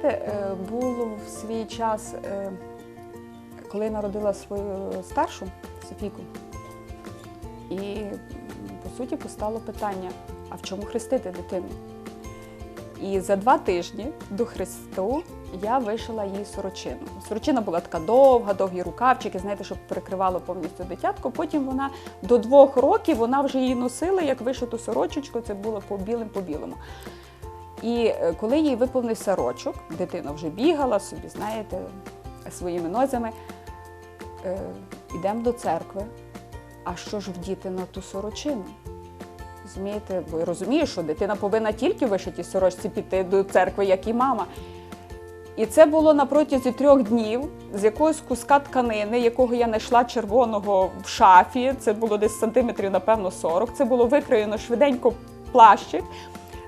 знаєте, е, було в свій час, е, коли я народила свою старшу Софійку, і по суті постало питання: а в чому хрестити дитину? І за два тижні до Христу я вишила їй сорочину. Сорочина була така довга, довгі рукавчики, знаєте, щоб перекривало повністю дитятко. Потім вона до двох років вона вже її носила як вишиту сорочечку. Це було по білим по білому. І е, коли їй виповнився рочок, дитина вже бігала собі, знаєте, своїми нозями. Е, Йдемо до церкви. А що ж вдіти на ту сорочину? Розумієте, бо розумію, що дитина повинна тільки вишитій сорочці піти до церкви, як і мама. І це було на протязі трьох днів з якогось куска тканини, якого я знайшла червоного в шафі. Це було десь сантиметрів, напевно, 40. Це було викроєно швиденько плащик,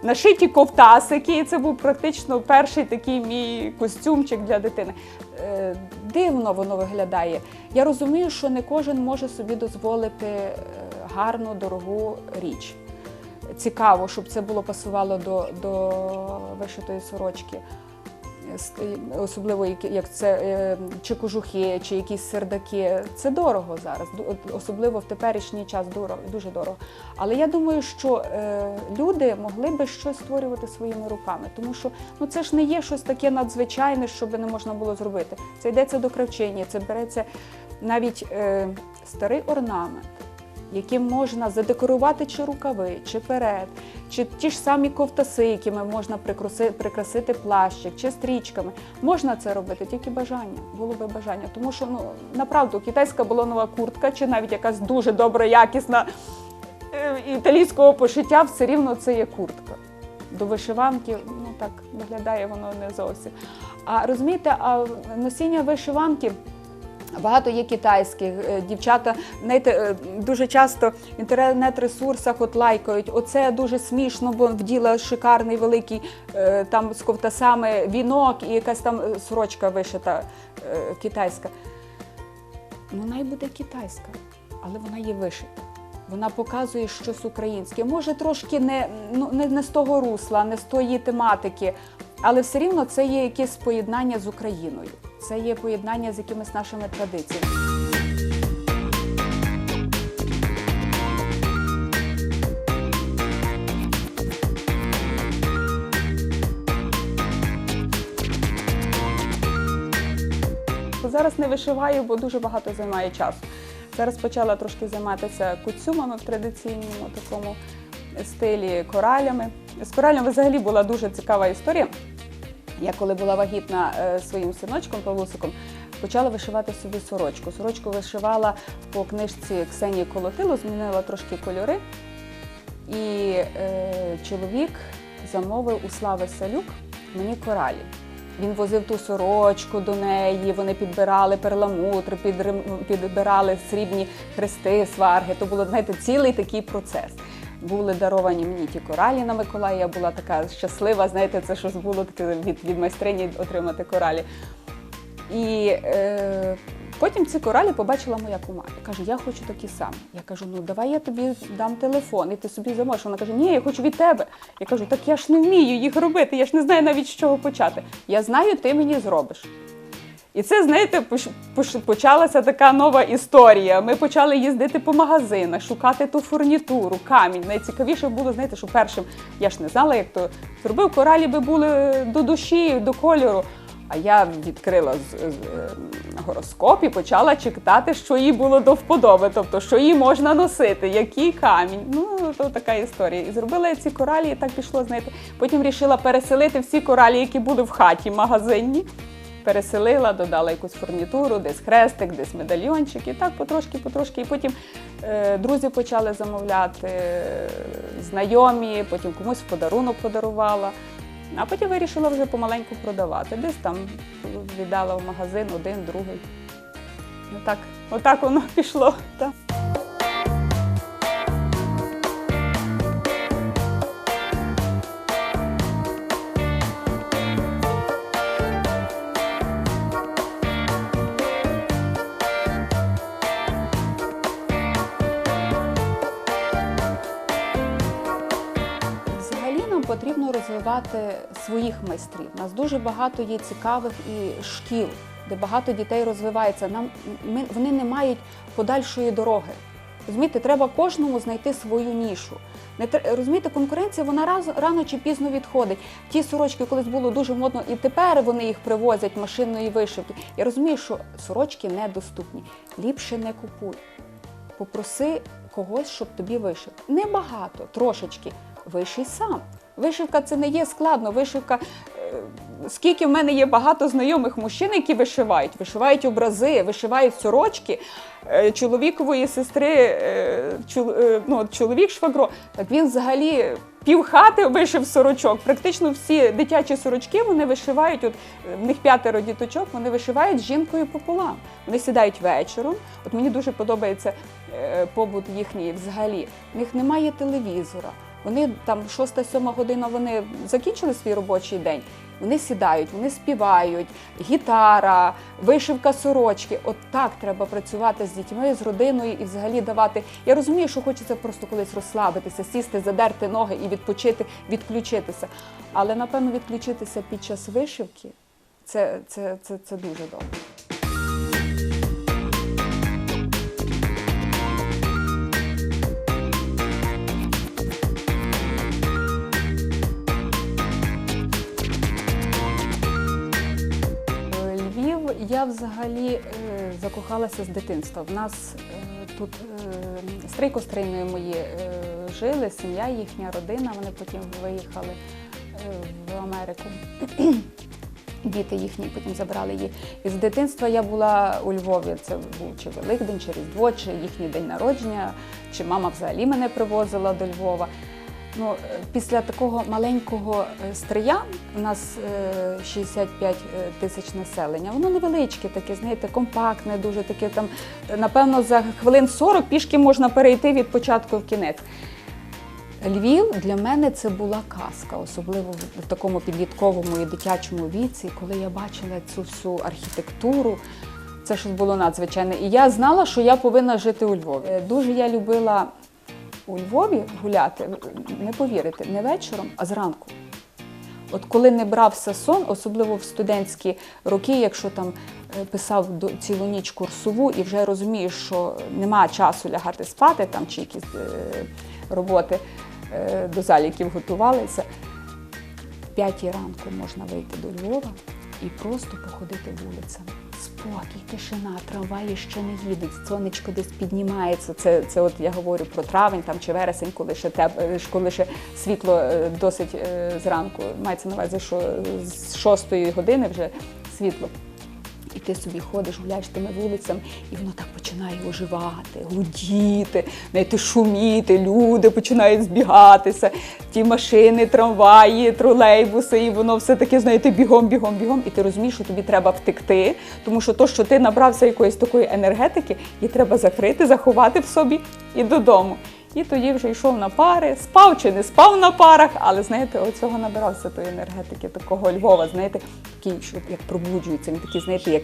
нашиті ковтасики. Це був практично перший такий мій костюмчик для дитини. Е, Дивно воно виглядає. Я розумію, що не кожен може собі дозволити е, гарну, дорогу річ. Цікаво, щоб це було пасувало до, до вишитої сорочки. Особливо як- це е, чи кожухи, чи якісь сердаки. Це дорого зараз, особливо в теперішній час дуже дорого. Але я думаю, що е, люди могли би щось створювати своїми руками, тому що ну це ж не є щось таке надзвичайне, що би не можна було зробити. Це йдеться до кравчині, це береться навіть е, старий орнамент яким можна задекорувати чи рукави, чи перед, чи ті ж самі ковтаси, якими можна прикрасити плащик, чи стрічками. Можна це робити, тільки бажання, було би бажання. Тому що ну направду китайська балонова куртка, чи навіть якась дуже добра, якісна е, італійського пошиття, все рівно це є куртка. До вишиванки, ну так виглядає воно не зовсім. А розумієте, а носіння вишиванки. Багато є китайських е, дівчата. Знаєте, е, дуже часто в інтернет-ресурсах от лайкають. Оце дуже смішно, бо вділа шикарний великий е, там з ковтасами вінок і якась там сорочка вишита китайська. Ну, най буде китайська, але вона є вишита. Вона показує щось українське. Може, трошки не, ну, не, не з того русла, не з тої тематики, але все рівно це є якесь поєднання з Україною. Це є поєднання з якимись нашими традиціями. Зараз не вишиваю, бо дуже багато займає часу. Зараз почала трошки займатися куцюмами в традиційному такому стилі, коралями. З коралями взагалі була дуже цікава історія. Я коли була вагітна е, своїм синочком Павлусиком, почала вишивати собі сорочку. Сорочку вишивала по книжці Ксенії Колотило, змінила трошки кольори. І е, чоловік замовив у Слави Салюк мені коралі. Він возив ту сорочку до неї, вони підбирали перламутри, підрим- підбирали срібні хрести, сварги. То було, знаєте, цілий такий процес. Були даровані мені ті коралі на Миколая. Я була така щаслива, знаєте, це щось було таке від, від майстрині отримати коралі. І е, потім ці коралі побачила моя кума. І каже, я хочу такі самі. Я кажу, ну давай я тобі дам телефон, і ти собі замовиш. Вона каже, ні, я хочу від тебе. Я кажу, так я ж не вмію їх робити, я ж не знаю навіть з чого почати. Я знаю, ти мені зробиш. І це, знаєте, почалася така нова історія. Ми почали їздити по магазинах, шукати ту фурнітуру, камінь. Найцікавіше було, знаєте, що першим я ж не знала, як то зробив коралі би були до душі, до кольору. А я відкрила е, гороскоп і почала читати, що їй було до вподоби, тобто що їй можна носити, який камінь. Ну, то така історія. І зробила я ці коралі, і так пішло, знаєте. Потім вирішила переселити всі коралі, які були в хаті магазинні. Переселила, додала якусь фурнітуру, десь хрестик, десь медальйончик, і так потрошки, потрошки. І потім е, друзі почали замовляти, е, знайомі, потім комусь в подарунок подарувала. А потім вирішила вже помаленьку продавати. Десь там віддала в магазин один, другий. Отак, отак воно пішло. Так. Потрібно розвивати своїх майстрів. У нас дуже багато є цікавих і шкіл, де багато дітей розвивається. Нам ми, вони не мають подальшої дороги. Розумієте, треба кожному знайти свою нішу. Не розумієте, конкуренція вона раз рано чи пізно відходить. Ті сорочки колись було дуже модно, і тепер вони їх привозять машинної вишивки. Я розумію, що сорочки недоступні. Ліпше не купуй. Попроси когось, щоб тобі вишив. Небагато, трошечки. Виший сам. Вишивка це не є складно. Вишивка. е, Скільки в мене є багато знайомих мужчин, які вишивають, вишивають образи, вишивають сорочки е, чоловікової сестри, е, ну, чоловік швагро. Так він взагалі півхати вишив сорочок. Практично всі дитячі сорочки вони вишивають. От в них п'ятеро діточок, вони вишивають з жінкою пополам. Вони сідають вечором. От мені дуже подобається побут їхній взагалі. В них немає телевізора. Вони там 6-7 година вони закінчили свій робочий день. Вони сідають, вони співають, гітара, вишивка сорочки. От так треба працювати з дітьми, з родиною і взагалі давати. Я розумію, що хочеться просто колись розслабитися, сісти, задерти ноги і відпочити, відключитися. Але напевно відключитися під час вишивки це, це, це, це дуже добре. Взагалі е, закохалася з дитинства. В нас е, тут е, стрийко-стрийної мої е, жили, сім'я їхня, родина. Вони потім виїхали в Америку. Діти їхні потім забрали їх. І з дитинства я була у Львові. Це був чи Великдень, чи Різдво, чи їхній день народження, чи мама взагалі мене привозила до Львова. Ну, е, після такого маленького е, стрия, у нас е, 65 тисяч населення, воно невеличке, таке, знаєте, компактне, дуже таке там, е, напевно, за хвилин 40 пішки можна перейти від початку в кінець. Львів для мене це була казка, особливо в- такому підлітковому і дитячому віці, коли я бачила цю всю архітектуру. Це щось було надзвичайне. І я знала, що я повинна жити у Львові. Е, Дуже я любила у Львові гуляти, не повірите, не вечором, а зранку. От коли не брався сон, особливо в студентські роки, якщо там е, писав цілу ніч курсову і вже розумієш, що нема часу лягати спати там чи якісь е, роботи е, до заліків готувалися. В п'ятій ранку можна вийти до Львова і просто походити вулицями. Спокій, тишина, трамваї ще не їдуть, сонечко десь піднімається. Це, це от я говорю про травень там, чи вересень, коли ще, теп, е, коли ще світло е, досить е, зранку. Мається на увазі, що з 6 години вже світло. І ти собі ходиш, гуляєш тими вулицями, і воно так починає оживати, гудіти, знаєте, шуміти, люди починають збігатися, ті машини, трамваї, тролейбуси, і воно все таке, знаєте, бігом, бігом, бігом. І ти розумієш, що тобі треба втекти, тому що то, що ти набрався якоїсь такої енергетики, її треба закрити, заховати в собі і додому. І тоді вже йшов на пари, спав чи не спав на парах, але знаєте, оцього набирався тої енергетики, такого Львова, знаєте, такий, що як пробуджується, він такий, знаєте, як,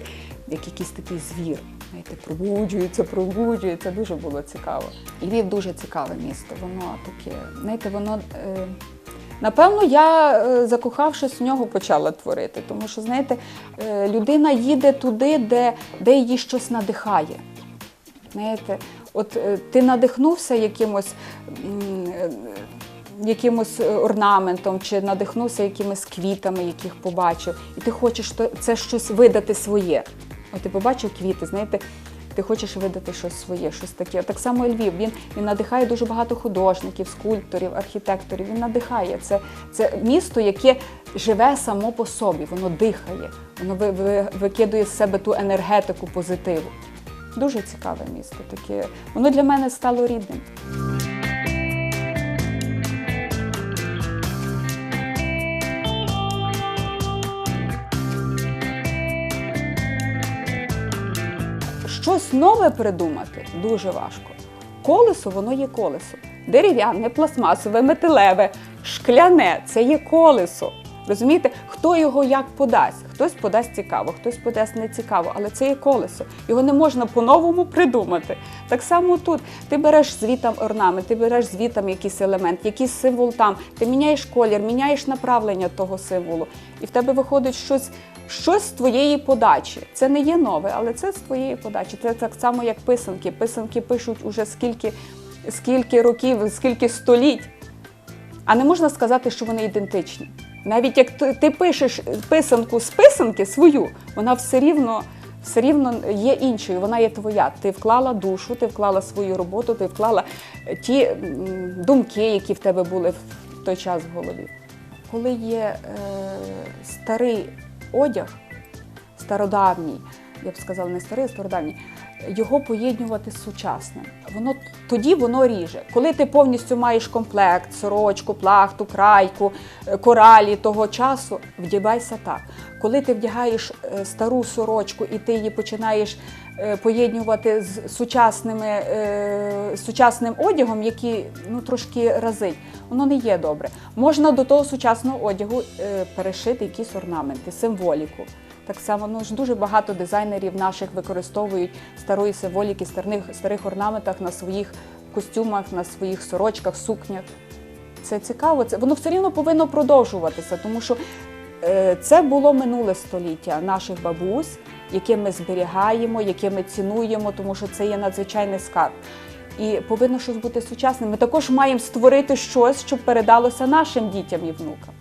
як якийсь такий звір. Знаєте, пробуджується, пробуджується. Дуже було цікаво. Львів дуже цікаве місто. Воно таке, знаєте, воно. Е, Напевно, я, е, закохавшись в нього, почала творити, тому що, знаєте, е, людина їде туди, де, де її щось надихає. Знаєте, от е, ти надихнувся якимось, е, якимось орнаментом, чи надихнувся якимись квітами, яких побачив, і ти хочеш це щось видати своє. От ти побачив квіти, знаєте, ти хочеш видати щось своє, щось таке. Так само і Львів. Він, він надихає дуже багато художників, скульпторів, архітекторів. Він надихає. Це, це місто, яке живе само по собі, воно дихає, воно ви, ви, викидує з себе ту енергетику позитиву. Дуже цікаве місто. Таке. Воно для мене стало рідним. Щось нове придумати дуже важко. Колесо, воно є колесо. Дерев'яне, пластмасове, металеве, шкляне це є колесо. Розумієте, хто його як подасть? Хтось подасть цікаво, хтось подасть не цікаво, але це є колесо. Його не можна по-новому придумати. Так само тут ти береш звітам орнамент, ти береш звітам якийсь елемент, якийсь символ там, ти міняєш колір, міняєш направлення того символу, і в тебе виходить щось. Щось з твоєї подачі. Це не є нове, але це з твоєї подачі. Це так само, як писанки. Писанки пишуть уже скільки, скільки років, скільки століть. А не можна сказати, що вони ідентичні. Навіть як ти, ти пишеш писанку з писанки свою, вона все рівно, все рівно є іншою, вона є твоя. Ти вклала душу, ти вклала свою роботу, ти вклала е, ті думки, які в тебе були в той час в голові. Коли є е, старий одяг, стародавній, я б сказала, не старий, а стародавній, його поєднувати з сучасним. Воно тоді воно ріже. Коли ти повністю маєш комплект, сорочку, плахту, крайку, е, коралі того часу, вдягайся так. Коли ти вдягаєш е, стару сорочку і ти її починаєш е, поєднувати з сучасними, сучасним одягом, який ну, трошки разить, воно не є добре. Можна до того сучасного одягу перешити якісь орнаменти, символіку. Так само ну, ж дуже багато дизайнерів наших використовують старої символіки, старих, старих орнаментах на своїх костюмах, на своїх сорочках, сукнях. Це цікаво. Це воно все рівно повинно продовжуватися, тому що е, це було минуле століття наших бабусь, яке ми зберігаємо, яке ми цінуємо, тому що це є надзвичайний скарб. І повинно щось бути сучасним. Ми також маємо створити щось, щоб передалося нашим дітям і внукам.